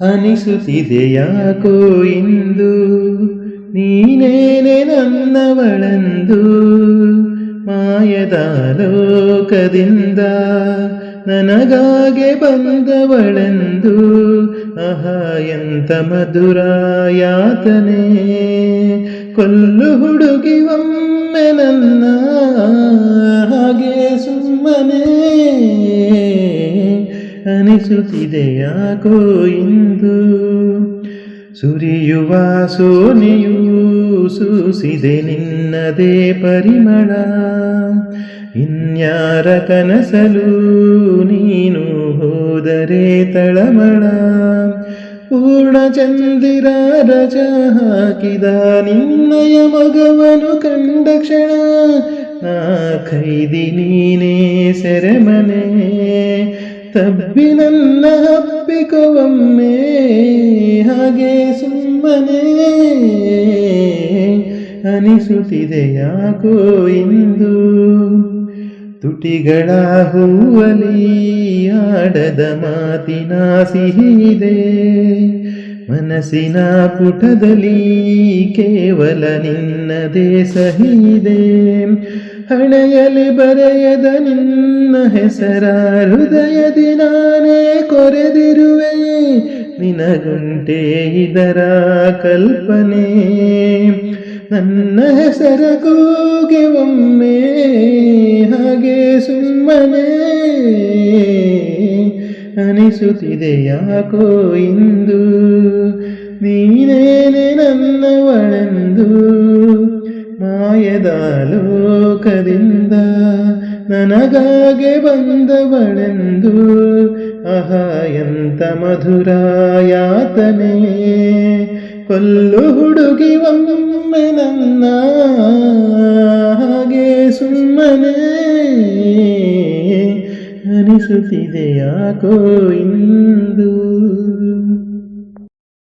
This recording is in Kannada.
ಅನಿಸುತ್ತಿದೆ ಯಾಕೋ ಇಂದು? ನೀನೇನೆ ನನ್ನವಳೆಂದು ಮಾಯದ ಲೋಕದಿಂದ ನನಗಾಗೆ ಬಂದವಳೆಂದು? ಅಹ ಎಂತ ಮಧುರ ಯಾತನೆ. ಕೊಲ್ಲು ಹುಡುಗಿ ಅನಿಸುತ್ತಿದೆ ಯಾಕೋ ಇಂದು? ಸುರಿಯುವ ಸೋನಿಯು ಸೂಸಿದೆ ನಿನ್ನದೇ ಪರಿಮಳ. ಇನ್ಯಾರ ಕನಸಲು ನೀನು ಹೋದರೆ ತಳಮಳ. ಪೂರ್ಣ ಚಂದಿರ ರಜ ಹಾಕಿದ ನಿನ್ನಯ ಮಗವನು ಕಂಡ ಕ್ಷಣ ನಾ ಖೈದಿ ನೀನೇ ಸೆರೆಮನೆ. ತಬ್ಬಿ ಹಬ್ಬಿಕೊಮ್ಮೆ ಹಾಗೆ ಸುಮ್ಮನೆ ಅನಿಸುತ್ತಿದೆ ಯಾಕೋ ಇಂದು? ತುಟಿಗಳ ಹೂವಲಿ ಆಡದ ಮಾತಿನ ಸಿಹಿದೆ. ಮನಸ್ಸಿನ ಪುಟದಲ್ಲಿ ಕೇವಲ ನಿನ್ನದೇ ಸಹಿದೆ ಹಣೆಯಲ್ಲಿ ಬರೆಯದ ನಿನ್ನ ಹೆಸರ, ಹೃದಯದಿ ನಾನೇ ಕೊರೆದಿರುವೆ. ನಿನಗುಂಟೆ ಇದರ ಕಲ್ಪನೆ. ನನ್ನ ಹೆಸರ ಕೂಗೆ ಒಮ್ಮೆ ಅನಿಸುತ್ತಿದೆ ಯಾಕೋ ಇಂದು? ನೀನೇನೆ ನನ್ನವಳೆಂದು ಮಾಯದ ಲೋಕದಿಂದ ನನಗಾಗೆ ಬಂದವಳೆಂದು? ಅಹ ಎಂತ ಮಧುರ ಯಾತನೆ. ಕೊಲ್ಲು ಹುಡುಗಿ ಒಮ್ಮೆ ನನ್ನ ಹಾಗೆ ಸುಮ್ಮನೆ. ಅನಿಸುತ್ತಿದೆ ಯಾಕೋ ಇಂದು